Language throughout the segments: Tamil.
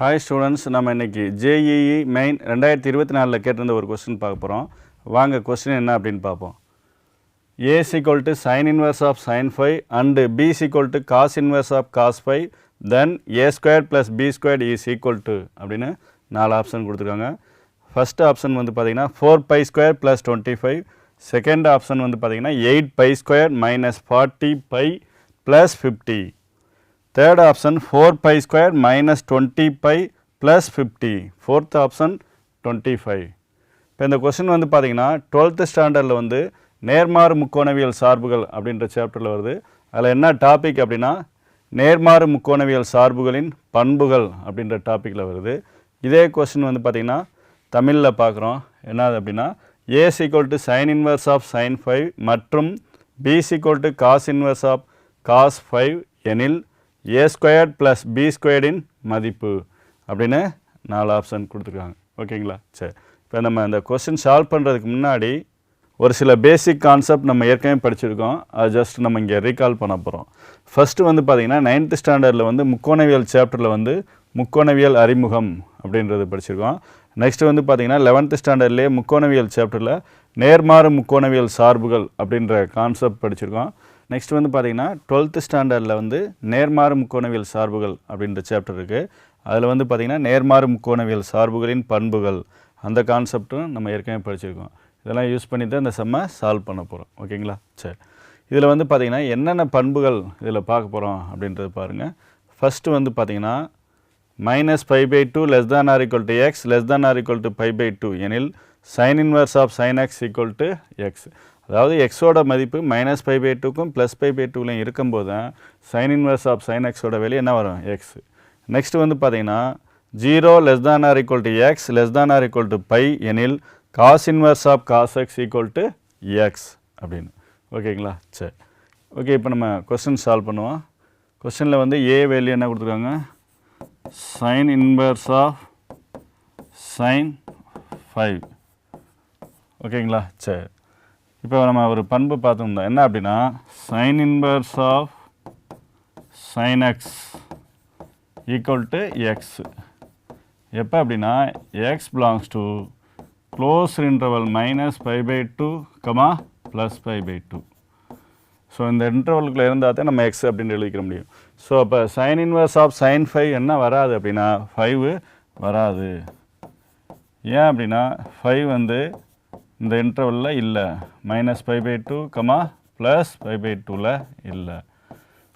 ஹாய் ஸ்டூடெண்ட்ஸ் நம்ம இன்றைக்கி ஜேஇஇ மெயின் ரெண்டாயிரத்தி இருபத்தி நாலில் கேட்டிருந்த ஒரு கொஸ்டின் பார்க்க போகிறோம் வாங்க கொஸ்டின் என்ன அப்படின்னு பார்ப்போம். A equal to sine inverse of sine five and B equal to cos inverse of cos five then A square plus B squared is equal to அப்படின்னு நாலு ஆப்ஷன் கொடுத்துருக்காங்க. ஃபர்ஸ்ட் ஆப்ஷன் வந்து பார்த்தீங்கன்னா four pi square plus twenty five second option வந்து பார்த்தீங்கன்னா eight pi square minus forty pi plus fifty third option four pi square minus twenty pi plus fifty fourth option twenty five இப்போ இந்த கொஸ்டின் வந்து பார்த்தீங்கன்னா டுவெல்த்து ஸ்டாண்டர்டில் வந்து நேர்மாறு முக்கோணவியல் சார்புகள் அப்படின்ற சாப்டரில் வருது. அதில் என்ன டாபிக் அப்படின்னா நேர்மாறு முக்கோணவியல் சார்புகளின் பண்புகள் அப்படின்ற டாப்பிக்கில் வருது. இதே கொஸ்டின் வந்து பார்த்திங்கன்னா தமிழில் பார்க்குறோம் என்னது அப்படின்னா A equal to sine inverse of sine five மற்றும் B equal to cos inverse of cos five எனில் ஏ ஸ்கொயர்ட் ப்ளஸ் பி ஸ்கொயர்டின் மதிப்பு அப்படின்னு நாலு ஆப்ஷன் கொடுத்துருக்காங்க. ஓகேங்களா? சரி. இப்போ நம்ம அந்த கொஸ்டின் சால்வ் பண்ணுறதுக்கு முன்னாடி ஒரு சில பேசிக் கான்செப்ட் நம்ம ஏற்கனவே படிச்சிருக்கோம். அது ஜஸ்ட் நம்ம இங்கே ரீகால் பண்ண போகிறோம் ஃபஸ்ட்டு வந்து பார்த்திங்கன்னா நைன்த்து ஸ்டாண்டர்டில் வந்து முக்கோணவியல் சாப்டரில் வந்து முக்கோணவியல் அறிமுகம் அப்படின்றது படிச்சிருக்கோம். நெக்ஸ்ட்டு வந்து பார்த்திங்கன்னா லெவன்த்து ஸ்டாண்டர்ட்லேயே முக்கோணவியல் சாப்டரில் நேர்மாறு முக்கோணவியல் சார்புகள் அப்படின்ற கான்செப்ட் படிச்சிருக்கோம். நெக்ஸ்ட் வந்து பார்த்திங்கன்னா டுவெல்த்து ஸ்டாண்டர்டில் வந்து நேர்மாறு முக்கோணவியல் சார்புகள் அப்படின்ற சாப்டர் இருக்குது அதில் வந்து பார்த்திங்கன்னா நேர்மாறு முக்கோணவியல் சார்புகளின் பண்புகள் அந்த கான்செப்ட்டும் நம்ம ஏற்கனவே படிச்சிருக்கோம். இதெல்லாம் யூஸ் பண்ணி தான் இந்த செம்மை சால்வ் பண்ண போகிறோம் ஓகேங்களா சரி. இதில் வந்து பார்த்திங்கன்னா என்னென்ன பண்புகள் இதில் பார்க்க போகிறோம் அப்படின்றது பாருங்கள் ஃபஸ்ட்டு வந்து பார்த்திங்கன்னா minus five by two less than or equal to X less than or equal to five by two எனில் sine inverse of sine X equal to X அதாவது எக்ஸோட மதிப்பு மைனஸ் ஃபைவ் பை டூக்கும் ப்ளஸ் ஃபைவ் பை டூலையும் இருக்கும்போது தான் சைன் இன்வர்ஸ் ஆஃப் சைன் எக்ஸோட வெளியே என்ன வரும்? எக்ஸ் நெக்ஸ்ட் வந்து பார்த்தீங்கன்னா zero less than or equal to X less than or equal to pi எனில் cos inverse of cos X equal to X அப்படின்னு. ஓகேங்களா? சரி. ஓகே இப்போ நம்ம கொஸ்டின் சால்வ் பண்ணுவோம். கொஸ்டினில் வந்து ஏ வேல்யூ என்ன கொடுத்துருக்காங்க? Sine inverse of sine five ஓகேங்களா? சரி. இப்போ நம்ம ஒரு பண்பு பார்த்துருந்தோம். என்ன அப்படின்னா sine inverse of sine X equal to X எப்போ அப்படின்னா X belongs to closed interval minus five by two comma plus five by two so இந்த இன்டர்வலுக்குள்ளே இருந்தால் தான் நம்ம எக்ஸ் அப்படின்னு எழுதிக்க முடியும். ஸோ அப்போ sine inverse of sine five என்ன வராது அப்படின்னா ஃபைவ் வராது. ஏன் அப்படின்னா ஃபைவ் வந்து இந்த இன்டர்வலில் இல்லை. Minus five by two comma plus five by டூவில் இல்லை.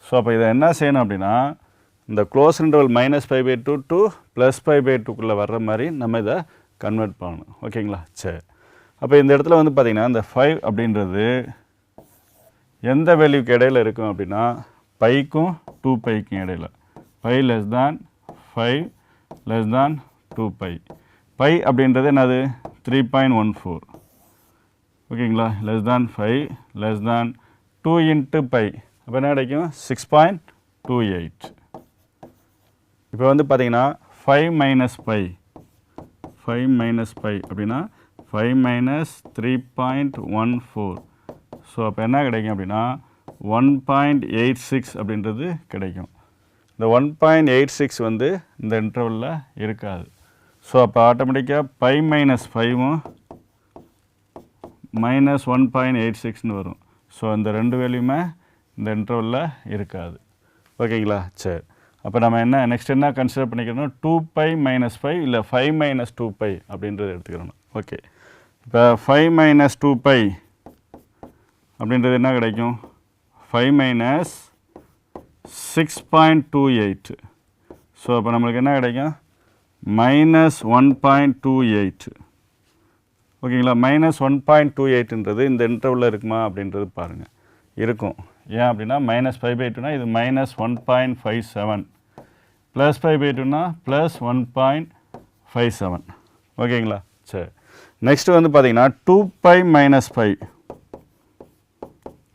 ஸோ அப்போ இதை என்ன செய்யணும் அப்படின்னா இந்த closed interval minus five by two two plus five by டூக்குள்ளே வர்ற மாதிரி நம்ம இதை கன்வெர்ட் பண்ணணும். ஓகேங்களா சரி. அப்போ இந்த இடத்துல வந்து பார்த்திங்கன்னா இந்த ஃபைவ் அப்படின்றது எந்த வேல்யூக்கு இடையில இருக்கும் அப்படின்னா பைக்கும் டூ பைக்கும் இடையில. Pi less than five less than two pi pi அப்படின்றது என்னது? த்ரீ பாயிண்ட் ஒன் ஃபோர் ஓகேங்களா? Less than five less than two into pi அப்போ என்ன கிடைக்கும்? சிக்ஸ் பாயிண்ட் டூ எயிட் இப்போ வந்து பார்த்தீங்கன்னா five minus pi five minus pi அப்படின்னா five minus three point one four so அப்போ என்ன கிடைக்கும் அப்படின்னா ஒன் பாயிண்ட் எயிட் சிக்ஸ் அப்படின்றது கிடைக்கும். இந்த ஒன் பாயிண்ட் எயிட் சிக்ஸ் வந்து இந்த இன்டர்வலில் இருக்காது. ஸோ அப்போ ஆட்டோமேட்டிக்காக பை மைனஸ் ஃபைவும் மைனஸ் ஒன் பாயிண்ட் எயிட் சிக்ஸ்னு வரும். ஸோ இந்த ரெண்டு வேல்யூமே இந்த இன்டர்வலில் இருக்காது. ஓகேங்களா? சரி. அப்போ நம்ம என்ன நெக்ஸ்ட் என்ன கன்சிடர் பண்ணிக்கணும்? டூ பை மைனஸ் ஃபைவ் இல்லை ஃபைவ் மைனஸ் டூ பை அப்படின்றத எடுத்துக்கிறணும் ஓகே. இப்போ ஃபைவ் மைனஸ் டூ பை அப்படின்றது என்ன கிடைக்கும்? Five minus six point two eight so அப்போ நம்மளுக்கு என்ன கிடைக்கும்? Minus one point two eight ஓகேங்களா? மைனஸ் ஒன் பாயிண்ட் டூ எயிட்ன்றது இந்த இன்டர்வலில் இருக்குமா அப்படின்றது பாருங்கள் இருக்கும். ஏன் அப்படின்னா மைனஸ் ஃபைவ் பை டூனா இது minus one point five seven plus five by டூனா plus one point five seven ஓகேங்களா? சரி. நெக்ஸ்ட்டு வந்து பார்த்தீங்கன்னா two pi minus five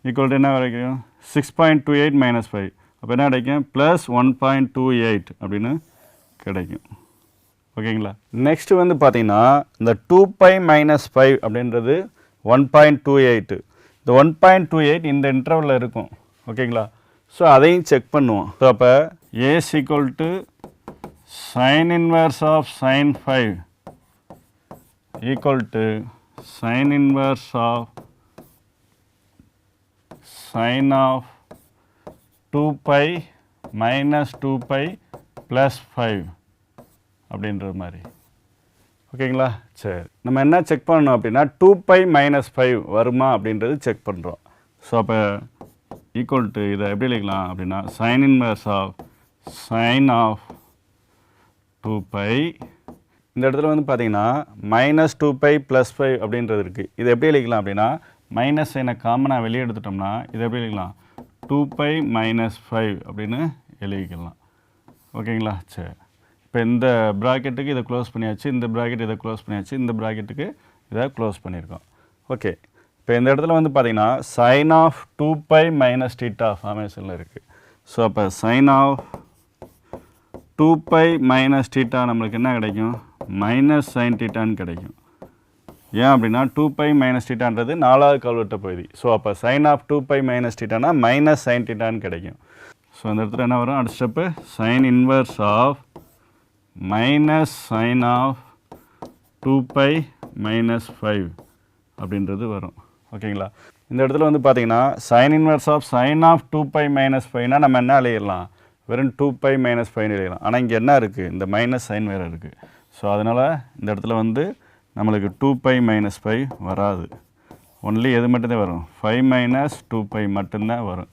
equal to என்ன கிடைக்கும் six point two eight minus five அப்போ என்ன கிடைக்கும் plus one point two eight அப்படின்னு கிடைக்கும். ஓகேங்களா? நெக்ஸ்ட்டு வந்து பார்த்தீங்கன்னா இந்த டூ பை மைனஸ் ஃபைவ் அப்படின்றது ஒன் பாயிண்ட் டூ எயிட்டு இந்த ஒன் பாயிண்ட் டூ எயிட் இந்த இன்டர்வலில் இருக்கும். ஓகேங்களா? ஸோ அதையும் செக் பண்ணுவோம். ஸோ அப்போ A equal to sine inverse of sine five equal to sine inverse of sine of two pi minus two pi plus five அப்படின்றது மாதிரி. ஓகேங்களா? சரி. நம்ம என்ன செக் பண்ணணும் அப்படின்னா டூ பை மைனஸ் ஃபைவ் வருமா அப்படின்றது செக் பண்ணுறோம் ஸோ அப்போ ஈக்குவல் டு இதை எப்படி எழுதிக்கலாம் அப்படின்னா sine inverse of sine of two pi இந்த இடத்துல வந்து பார்த்தீங்கன்னா minus two pi plus five அப்படின்றது இருக்குது இதை எப்படி எழுதிக்கலாம் அப்படின்னா மைனஸ் சைனை காமனாக வெளியே எடுத்துட்டோம்னா இதை எப்படி எழுதிக்கலாம் டூ பை மைனஸ் ஃபைவ் அப்படின்னு எழுதிக்கலாம். ஓகேங்களா? சரி. இப்போ இந்த ப்ராக்கெட்டுக்கு இதை க்ளோஸ் பண்ணியாச்சு இந்த ப்ராக்கெட் இதை க்ளோஸ் பண்ணியாச்சு இந்த ப்ராக்கெட்டுக்கு இதை க்ளோஸ் பண்ணியிருக்கோம். ஓகே இப்போ இந்த இடத்துல வந்து பார்த்திங்கன்னா sine of two pi minus theta ஃபார்மேஷனில் இருக்குது ஸோ அப்போ sine of two pi minus theta நம்மளுக்கு என்ன கிடைக்கும்? மைனஸ் சைன் டீட்டான்னு கிடைக்கும். ஏன் அப்படின்னா டூ பை மைனஸ் டீட்டான்றது நாலாவது கல்வெட்ட பகுதி. ஸோ அப்போ sine of two pi minus டீட்டானா minus sine டீட்டான்னு கிடைக்கும். ஸோ அந்த இடத்துல என்ன வரும்? அடுத்த step sine inverse of minus sine of two pi minus five அப்படின்றது வரும். ஓகேங்களா இந்த இடத்துல வந்து பார்த்தீங்கன்னா sine inverse of sine of two pi minus ஃபைவ்னா நம்ம என்ன எழுதிடலாம்? வெறும் டூ பை மைனஸ் ஃபைவ்னு எழுதலாம் ஆனால் இங்கே என்ன இருக்குது இந்த மைனஸ் சைன் வேறு இருக்குது ஸோ அதனால் இந்த இடத்துல வந்து நம்மளுக்கு டூ பை மைனஸ் ஃபைவ் வராது. ஒன்லி எது மட்டும்தான் வரும்? ஃபைவ் மைனஸ் டூ பை மட்டும்தான் வரும்.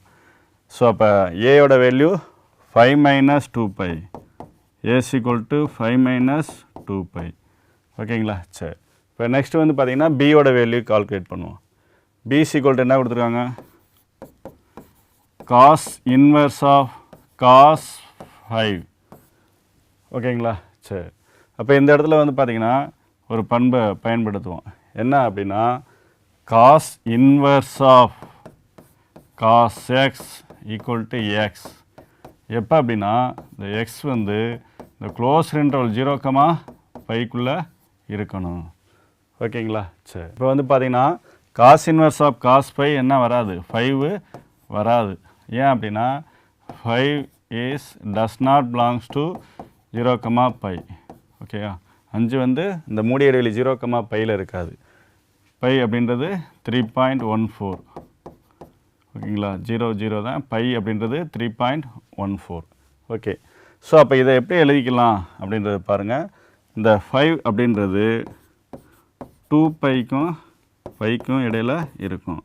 ஸோ அப்போ ஏயோட value five minus two pi A's equal to five minus two pi ஓகேங்களா சரி. இப்போ நெக்ஸ்ட் வந்து பார்த்தீங்கன்னா பியோட வேல்யூ கால்குலேட் பண்ணுவோம். பி ஈக்குவல் என்ன கொடுத்துருக்காங்க? Cos inverse of cos five ஓகேங்களா சரி. அப்போ இந்த இடத்துல வந்து பார்த்தீங்கன்னா ஒரு பண்பை பயன்படுத்துவோம். என்ன அப்படின்னா cos inverse of cos x equal to x எப்போ அப்படின்னா இந்த எக்ஸ் வந்து இந்த க்ளோஸ் இன்டர்வல் ஜீரோ கமா ஃபைவ்க்குள்ளே இருக்கணும். ஓகேங்களா? சரி. இப்போ வந்து பார்த்தீங்கன்னா cos inverse of cos five என்ன வராது? ஃபைவு வராது. ஏன் அப்படின்னா five is does not belongs to zero comma pi ஓகேயா அஞ்சு வந்து இந்த மூடி இடைவெளி ஜீரோ கமா பையில் இருக்காது. பை அப்படின்றது த்ரீ பாயிண்ட் ஒன் ஃபோர் ஓகேங்களா? ஜீரோ ஜீரோ தான். பை அப்படின்றது three point one four okay so அப்போ இதை எப்படி எழுதிக்கலாம் அப்படின்றது பாருங்கள் இந்த ஃபைவ் அப்படின்றது டூ பைக்கும் பைக்கும் இடையில இருக்கும்.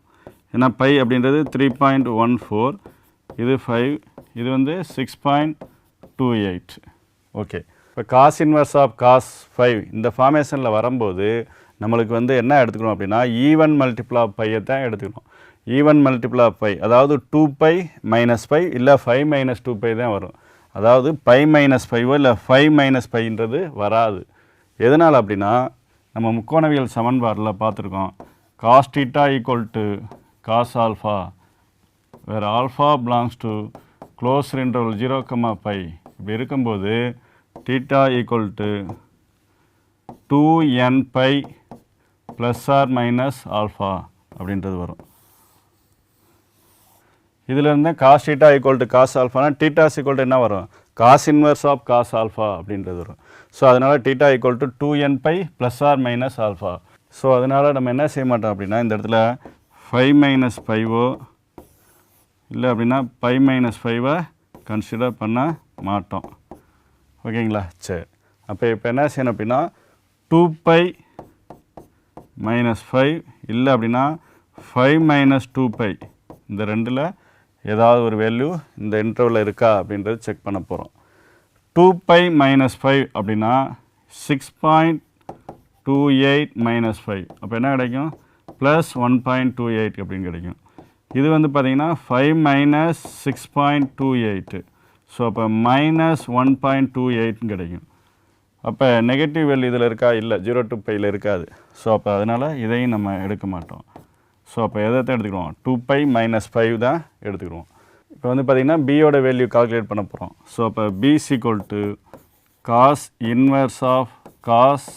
ஏன்னா பை அப்படின்றது த்ரீ பாயிண்ட் ஒன் ஃபோர் இது ஃபைவ் இது வந்து six point two eight okay இப்போ cos inverse of cos five இந்த ஃபார்மேஷனில் வரும்போது நம்மளுக்கு வந்து என்ன எடுத்துக்கணும் அப்படின்னா ஈவன் மல்டிபிள் ஆஃப் பையை தான் எடுத்துக்கணும். ஈவன் மல்டிபிள் ஆஃப் பை அதாவது டூ பை மைனஸ் ஃபைவ் இல்லை ஃபைவ் மைனஸ் டூ பை தான் வரும். அதாவது பை மைனஸ் ஃபைவோ இல்லை ஃபைவ் மைனஸ் ஃபைன்றது வராது. எதனால் அப்படின்னா நம்ம முக்கோணவியல் சமன்பாட்டில் பார்த்துருக்கோம். Cos theta equal to cos alpha வேறு alpha belongs to closed interval zero comma pi இப்படி இருக்கும்போது theta equal to two N pi plus or minus alpha அப்படின்றது வரும். இதில் இருந்து cos theta equal to cos ஆல்ஃபானா thetas equal to என்ன வரும்? Cos inverse of cos alpha அப்படின்றது வரும். ஸோ அதனால் theta equal to two N pi plus or minus alpha so அதனால் நம்ம என்ன செய்ய மாட்டோம் அப்படின்னா இந்த இடத்துல ஃபைவ் மைனஸ் ஃபைவோ இல்லை அப்படின்னா ஃபைவ் மைனஸ் ஃபைவை கன்சிடர் பண்ண மாட்டோம். ஓகேங்களா? சரி. அப்போ இப்போ என்ன செய்யணும் அப்படின்னா டூ பை மைனஸ் ஃபைவ் இல்லை அப்படின்னா ஃபைவ் மைனஸ் டூ பை இந்த ரெண்டில் ஏதாவது ஒரு வேல்யூ இந்த இன்டர்வலில் இருக்கா அப்படின்றது செக் பண்ண போகிறோம் டூ பை மைனஸ் ஃபைவ் அப்படின்னா six point two eight minus five அப்போ என்ன கிடைக்கும்? Plus one point two eight அப்படின்னு கிடைக்கும். இது வந்து பார்த்திங்கன்னா five minus six point two eight so அப்போ மைனஸ் ஒன் பாயிண்ட் டூ எயிட்னு கிடைக்கும். அப்போ நெகட்டிவ் வேல்யூ இதில் இருக்கா? இல்லை. ஜீரோ டூ பையில் இருக்காது. ஸோ அப்போ அதனால் இதையும் நம்ம எடுக்க மாட்டோம். ஸோ அப்போ எதை தான் எடுத்துக்கிடுவோம்? டூ பை மைனஸ் ஃபைவ் தான் எடுத்துக்கிடுவோம். இப்போ வந்து பார்த்திங்கன்னா பியோட வேல்யூ கால்குலேட் பண்ண போகிறோம் ஸோ அப்போ B equal to cos inverse of cos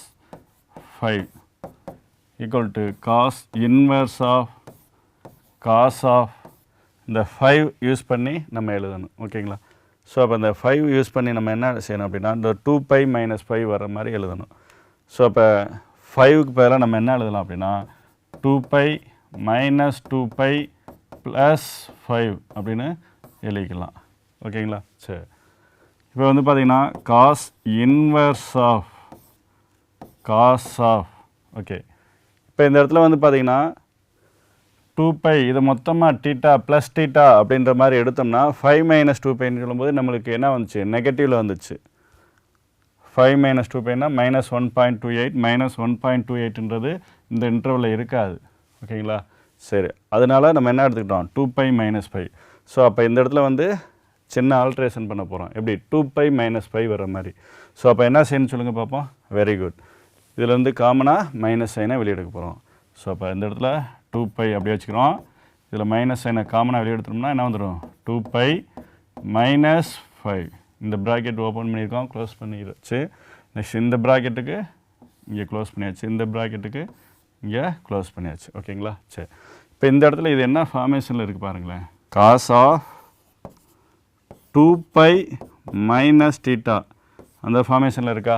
five equal to cos inverse of cos of இந்த ஃபைவ் யூஸ் பண்ணி நம்ம எழுதணும். ஓகேங்களா ஸோ அப்போ இந்த ஃபைவ் யூஸ் பண்ணி நம்ம என்ன செய்யணும் அப்படின்னா இந்த டூ பை மைனஸ் ஃபைவ் வர மாதிரி எழுதணும். ஸோ அப்போ ஃபைவுக்கு பதிலாக நம்ம என்ன எழுதலாம் அப்படின்னா two pi minus two pi plus five அப்படின்னு எழுதிக்கலாம். ஓகேங்களா? சரி. இப்போ வந்து பார்த்தீங்கன்னா cos inverse of cos of okay இப்போ இந்த இடத்துல வந்து பார்த்தீங்கன்னா டூ பை இதை மொத்தமாக டீட்டா ப்ளஸ் டீட்டா அப்படின்ற மாதிரி எடுத்தோம்னா ஃபைவ் மைனஸ் டூ பைன்னு சொல்லும்போது நம்மளுக்கு என்ன வந்துச்சு? நெகட்டிவில் வந்துச்சு. Five minus two பைனா minus one point two eight minus one point two எயிட்ன்றது இந்த இன்டர்வலில் இருக்காது. ஓகேங்களா? சரி. அதனால நம்ம என்ன எடுத்துக்கிட்டோம்? Two pi minus five so அப்போ இந்த இடத்துல வந்து சின்ன ஆல்ட்ரேஷன் பண்ண போகிறோம் எப்படி? டூ பை மைனஸ் ஃபைவ் வர மாதிரி. ஸோ அப்போ என்ன செய்யணும்னு சொல்லுங்கள் பார்ப்போம் வெரி குட் இதில் வந்து காமனாக மைனஸ் சைனை வெளியெடுக்க போகிறோம் ஸோ அப்போ இந்த இடத்துல டூ பை அப்படியே வச்சுக்கிறோம். இதில் மைனஸ் சைனை காமனாக வெளியெடுத்தோம்னா என்ன வந்துடும் டூ பை மைனஸ் ஃபைவ் இந்த ப்ராக்கெட் ஓப்பன் பண்ணியிருக்கோம். க்ளோஸ் பண்ணி வச்சு நெக்ஸ்ட் இந்த ப்ராக்கெட்டுக்கு இங்கே க்ளோஸ் பண்ணியாச்சு. இந்த ப்ராக்கெட்டுக்கு இங்கே க்ளோஸ் பண்ணியாச்சு. ஓகேங்களா சரி. இப்போ இந்த இடத்துல இது என்ன ஃபார்மேஷனில் இருக்குது பாருங்களேன். Cos of two pi minus theta அந்த ஃபார்மேஷனில் இருக்கா?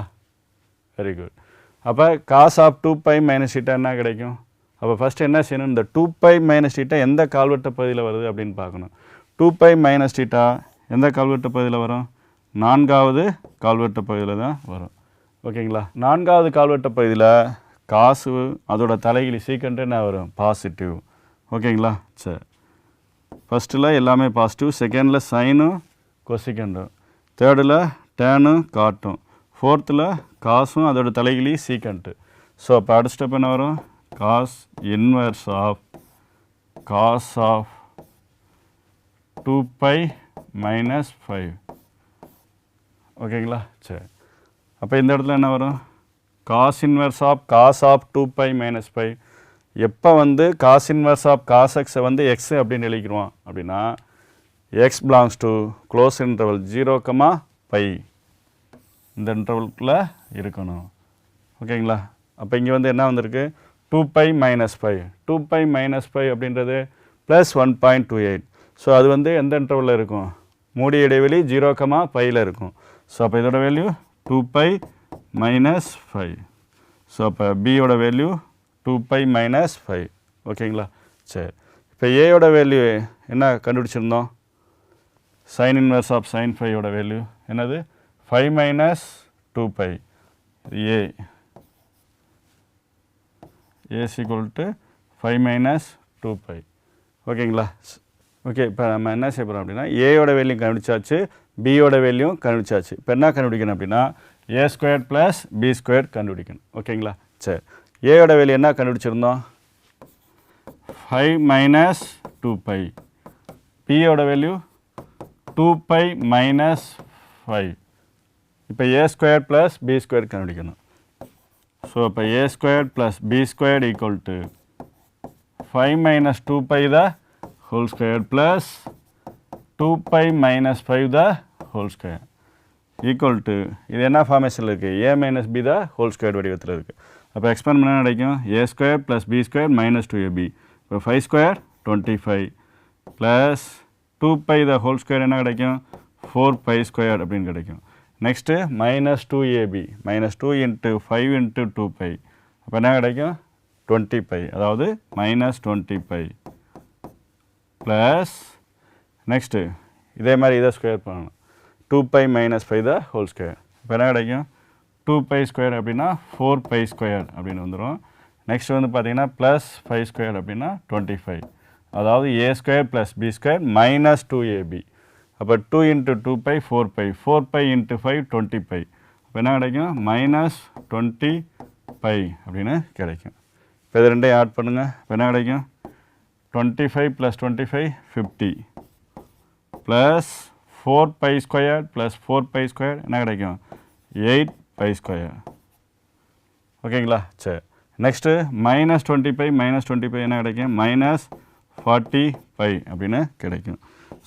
வெரி குட் அப்போ cos of two pi minus theta என்ன கிடைக்கும்? அப்போ ஃபஸ்ட்டு என்ன செய்யணும்? இந்த டூ பை மைனஸ் டீட்டா எந்த கால்வெட்ட பகுதியில் வருது அப்படின்னு பார்க்கணும். டூ பை மைனஸ் டீட்டா எந்த கால்வெட்ட பகுதியில் வரும்? நான்காவது கால்வெட்ட பகுதியில் தான் வரும். ஓகேங்களா நான்காவது கால்வெட்ட பகுதியில் காசு அதோட தலைகிலி சீக்கிரம் என்ன வரும் பாசிட்டிவ் ஓகேங்களா? சரி. ஃபஸ்ட்டில் எல்லாமே பாசிட்டிவ் செகண்டில் சைனும் கொசிக்கண்டும் தேர்டில் டேனும் காட்டும் ஃபோர்த்தில் காசும் அதோட தலைகிலி சீக்கண்ட்டு ஸோ அப்போ அடுத்த ஸ்டெப் என்ன வரும்? Cos inverse of cos of two pi minus five ஓகேங்களா? சரி. அப்போ இந்த இடத்துல என்ன வரும்? Cos inverse of cos of two pi minus five எப்போ வந்து காஸ் இன்வர்ஸ் ஆஃப் காஸ் எக்ஸை வந்து எக்ஸ் அப்படின்னு எழுதிக்கிறோம் அப்படின்னா x belongs to close interval zero comma pi இந்த இன்டர்வல்குள்ளே இருக்கணும். ஓகேங்களா? அப்போ இங்கே வந்து என்ன வந்திருக்கு? Two pi minus five two pi minus five அப்படின்றது plus one point two eight so அது வந்து எந்த இன்டர்வலில் இருக்கும்? மூடி இடைவெளி ஜீரோ கமா பையில் இருக்கும். ஸோ அப்போ இதோட value two pi minus five so அப்போ பியோட value two pi minus five ஓகேங்களா சரி. இப்போ ஏயோட வேல்யூ என்ன கண்டுபிடிச்சிருந்தோம்? சைன் இன்வர்ஸ் ஆஃப் சைன் ஃபைவோட வேல்யூ என்னது? Five minus two pi a as equal to five minus two pi ஓகேங்களா ஓகே இப்போ நம்ம என்ன செய்ய போகிறோம் அப்படின்னா ஏயோட வேல்யூ கண்டுபிடிச்சாச்சு பியோட வேல்யூ கண்டுபிடிச்சாச்சு. இப்போ என்ன கண்டுபிடிக்கணும் அப்படின்னா a square plus b square கண்டுபிடிக்கணும். ஓகேங்களா? சரி. ஏயோட வேல்யூ என்ன? கண்டுபிடிச்சிருந்தோம். ஃபைவ் மைனஸ் டூ பை பியோட value two pi minus five இப்போ a square plus b square கண்டுபிடிக்கணும். ஸோ இப்போ a square plus b square equal to five minus two pi the whole square plus two pi minus five the whole square equal to இது என்ன ஃபார்மேஷனில் இருக்குது a minus b the whole square வடிவத்தில் இருக்குது அப்போ எக்ஸ்பேண்ட் பண்ண கிடைக்கும்? A square plus b square minus two a b இப்போ five square twenty five plus two pi the whole square என்ன கிடைக்கும்? ஃபோர் பை ஸ்கொயர் அப்படின்னு கிடைக்கும். Next minus two a b minus two into five into two pi அப்போ என்ன கிடைக்கும்? டுவெண்ட்டி பை அதாவது minus twenty pi plus next இதே மாதிரி இதை ஸ்கொயர் பண்ணணும். Two pi minus five the whole square இப்போ என்ன கிடைக்கும்? டூ பை ஸ்கொயர் அப்படின்னா ஃபோர் பை ஸ்கொயர் அப்படின்னு வந்துடும் நெக்ஸ்ட் வந்து பார்த்திங்கன்னா ப்ளஸ் ஃபைவ் ஸ்கொயர் அப்படின்னா டுவெண்ட்டி ஃபைவ் அதாவது a square plus b square minus two a b அப்போ two into two pi four pi four pi into five twenty pi அப்போ என்ன கிடைக்கும்? மைனஸ் டுவெண்ட்டி பை அப்படின்னு கிடைக்கும். இப்போ இது ரெண்டையும் ஆட் பண்ணுங்கள் இப்போ என்ன கிடைக்கும்? Twenty five plus twenty five fifty plus four pi square plus four pi square என்ன கிடைக்கும்? எயிட் பை ஸ்கொயர் ஓகேங்களா சரி. Next minus twenty five minus twenty five என்ன கிடைக்கும்? மைனஸ் ஃபார்ட்டி ஃபைவ் அப்படின்னு கிடைக்கும்.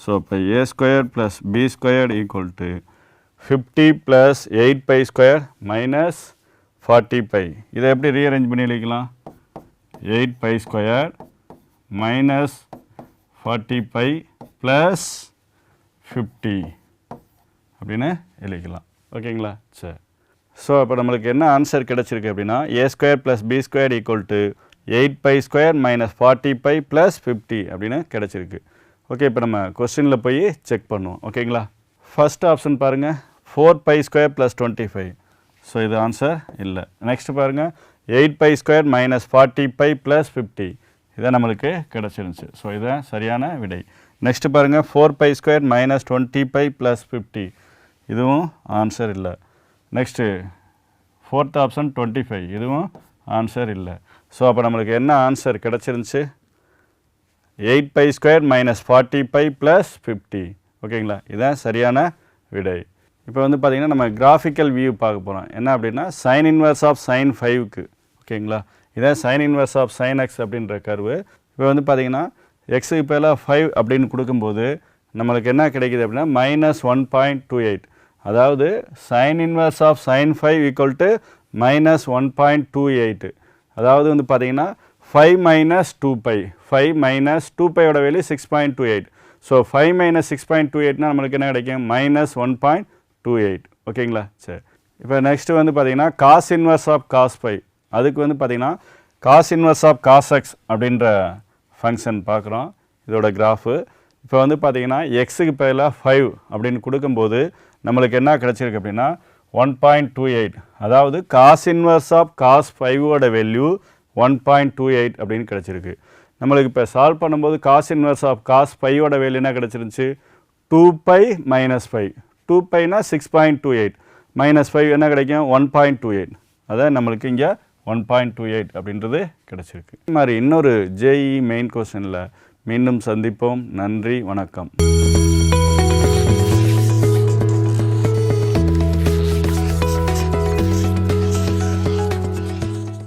ஸோ இப்போ a square plus b square equal to fifty plus eight pi square minus forty pi இதை எப்படி ரீஅரேஞ்ச் பண்ணி எழுதிக்கலாம்? Eight pi square minus forty pi plus fifty அப்படின்னு எழுதிக்கலாம். ஓகேங்களா? சரி. ஸோ இப்போ நம்மளுக்கு என்ன ஆன்சர் கிடச்சிருக்கு அப்படின்னா a square plus b square equal to eight pi square minus forty pi plus fifty அப்படின்னு கிடச்சிருக்கு. ஓகே இப்போ நம்ம கொஸ்டினில் போய் செக் பண்ணுவோம். ஓகேங்களா? ஃபஸ்ட் ஆப்ஷன் பாருங்கள் four pi square plus twenty five so இது ஆன்சர் இல்லை. நெக்ஸ்ட் பாருங்கள் eight pi square minus forty pi plus fifty இதான் நம்மளுக்கு கிடச்சிருந்துச்சு. ஸோ இதான் சரியான விடை. நெக்ஸ்ட் பாருங்கள் four pi square minus twenty pi plus fifty இதுவும் ஆன்சர் இல்லை. Next fourth option twenty five இதுவும் ஆன்சர் இல்லை. ஸோ அப்போ நம்மளுக்கு என்ன answer கிடச்சிருந்துச்சு? Eight pi square minus forty pi plus fifty ஓகேங்களா இதுதான் சரியான விடை. இப்போ வந்து பார்த்திங்கன்னா நம்ம கிராஃபிக்கல் வியூ பார்க்க போகிறோம் என்ன அப்படின்னா சைன் இன்வர்ஸ் ஆஃப் சைன் ஃபைவ்க்கு ஓகேங்களா இதான் sine inverse of sine x அப்படின்ற கருவு இப்போ வந்து பார்த்திங்கன்னா எக்ஸுக்கு பதிலாக ஃபைவ் அப்படின்னு கொடுக்கும்போது நம்மளுக்கு என்ன கிடைக்குது அப்படின்னா minus one point two eight அதாவது sine inverse of sine five equal to minus one point two eight அதாவது வந்து பார்த்தீங்கன்னா five minus two pi five minus two பையோட value six point two eight so five minus six point two எயிட்னா நம்மளுக்கு என்ன கிடைக்கும்? Minus one point two eight ஓகேங்களா சரி. இப்போ நெக்ஸ்ட்டு வந்து பார்த்தீங்கன்னா cos inverse of cos five அதுக்கு வந்து பார்த்தீங்கன்னா cos inverse of cos x அப்படின்ற ஃபங்க்ஷன் பார்க்குறோம். இதோட கிராஃபு இப்போ வந்து பார்த்தீங்கன்னா எக்ஸுக்கு பதிலாக ஃபைவ் அப்படின்னு கொடுக்கும்போது நம்மளுக்கு என்ன கிடச்சிருக்கு அப்படின்னா ஒன் பாயிண்ட் டூ எயிட் அதாவது cos inverse of cos ஃபைவோட value one point two eight அப்படின்னு கிடச்சிருக்கு. நம்மளுக்கு இப்போ சால்வ் பண்ணும்போது காஸ் இன்வர்ஸ் ஆஃப் காஸ் ஃபைவோட வேல்யூ என்ன கிடச்சிருந்துச்சு? Two pi minus five two பைனா six point two eight minus five என்ன கிடைக்கும்? ஒன் பாயிண்ட் டூ எயிட் அதான் நம்மளுக்கு இங்கே ஒன் பாயிண்ட் டூ எயிட் அப்படின்றது கிடச்சிருக்கு. இது மாதிரி இன்னொரு ஜேஇ மெயின் கொஷனில் மீண்டும் சந்திப்போம். நன்றி வணக்கம்.